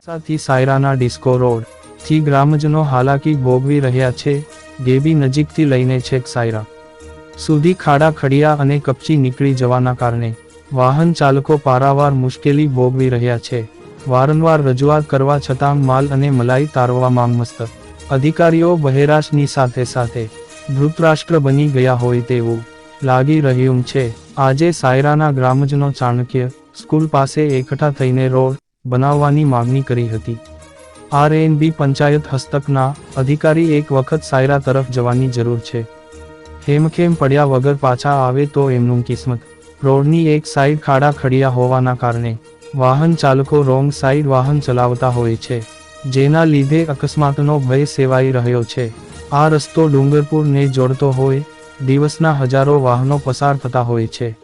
મોડાસાથી સાયરાના disco રોડથી ગ્રામજનો હાલાકી ભોગવી રહ્યા છે ગેબી નજીકથી લઈને છેક સાયરા સુધી ખાડા ખડિયા અને કપચી નીકળી જવાના કારણે વાહન ચાલકો પારાવાર મુશ્કેલી ભોગવી રહ્યા છે. વારંવાર રજૂઆત કરવા છતાં માલ અને મલાઈ તારવા મસ્ત અધિકારીઓ બહેરાશની સાથે સાથે ધૃતરાષ્ટ્ર બની ગયા હોય તેવું લાગી રહ્યું છે. આજે સાયરાના ગ્રામજનો ચાણક્ય સ્કૂલ પાસે એકઠા થઈને રોડ બનાવવાની માંગણી કરી હતી. આર એન બી પંચાયત હસ્તકના અધિકારી એક વખત સાયરા તરફ જવાની જરૂર છે. હેમખેમ પડ્યા વગર પાછા આવે તો એમનું કિસ્મત. રોડની એક સાઈડ ખાડા ખડિયા હોવાના કારણે, વાહન ચાલકો રોંગ સાઈડ વાહન ચલાવતા હોય છે, જેના લીધે અકસ્માતનો ભય સેવાઈ રહ્યો છે. આ રસ્તો ડુંગરપુરને જોડતો હોય, દિવસના હજારો વાહનો પસાર થતા હોય છે.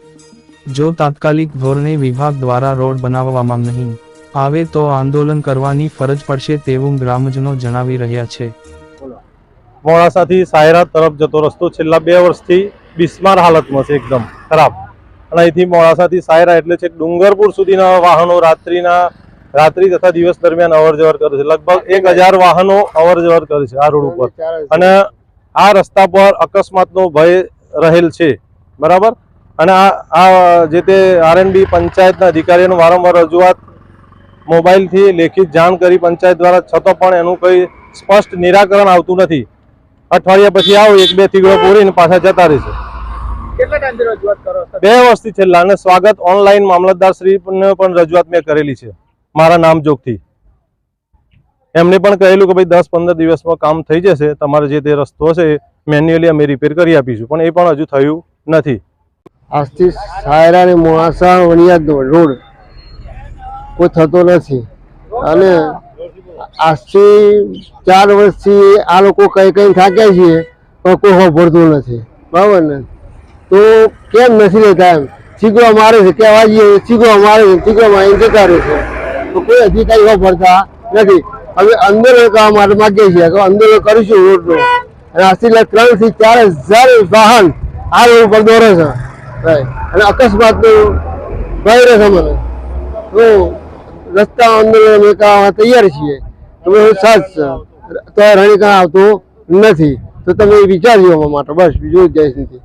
જો તાત્કાલિક ધોરણે વિભાગ દ્વારા રોડ બનાવવામાં નહીં આવે તો આંદોલન કરવાની ફરજ પડશે તેવું ગ્રામજનો જણાવી રહ્યા છે. મોડાસાથી સાયરા તરફ જતો રસ્તો છેલ્લા બે વર્ષથી બિસ્માર હાલતમાં છે એકદમ ખરાબ. અને અહીંથી મોડાસાથી સાયરા એટલે છે ડુંગરપુર સુધીના વાહનો રાત્રિના, રાત્રિ તથા દિવસ દરમિયાન અવર જવર કરે છે. લગભગ એક હજાર વાહનો અવર જવર કરે છે આ રોડ ઉપર. અને આ રસ્તા પર અકસ્માતનો ભય રહેલ છે. બરાબર? અને આ આ જે તે આરએનબી પંચાયતના અધિકારીઓને વારંવાર રજૂઆત મોબાઈલથી લેખિત જાણ કરી પંચાયત દ્વારા છતાં પણ એનું કંઈ સ્પષ્ટ નિરાકરણ આવતું નથી. અઠવાડિયા પછી આવો એક બે થીગડો પૂરીને પાછા જતા રહેશે. કેટલા ટાઈમથી રજૂઆત કરો છો? બે વર્ષથી છેલ્લા અને સ્વાગત ઓનલાઈન મામલતદાર શ્રીને પણ રજૂઆત મેં કરેલી છે મારા નામ જોગથી એમને પણ કહેલું કે ભાઈ દસ પંદર દિવસમાં કામ થઈ જશે તમારે જે તે રસ્તો છે મેન્યુઅલી અમે રિપેર કરી આપીશું પણ એ પણ હજુ થયું નથી. આજથી સાયરા અને મોડાસા વણિયાદનો રોડ. કોઈ થતો નથી. અને આજથી ચાર વર્ષથી આ લોકો કઈ કઈ થાક્યા છીએ, પણ કોઈ સાંભળતું નથી. બરાબર ને? તો કેમ નથી લેતા એમ? ચીકવા મારે છે કહેવા જઈએ ચીકવા મારે છે ચીકવા મારી જતા રહે છે. તો કોઈ અધિકારી સાંભળતા નથી. હવે આંદોલન કરવા માટે માગીએ છીએ કે આંદોલન કરીશું રોડનું. અને આજથી ત્રણથી ચાર હજાર વાહન આ રોડ ઉપર દોરે છે. અને અકસ્માતનું ભય રહે છે મને. તો રસ્તા આંદોલન અમે તૈયાર છીએ. તમે સાથ તો રણીકા આવતું નથી. તો તમે વિચારજો માટે બસ, બીજું જઈશ નથી.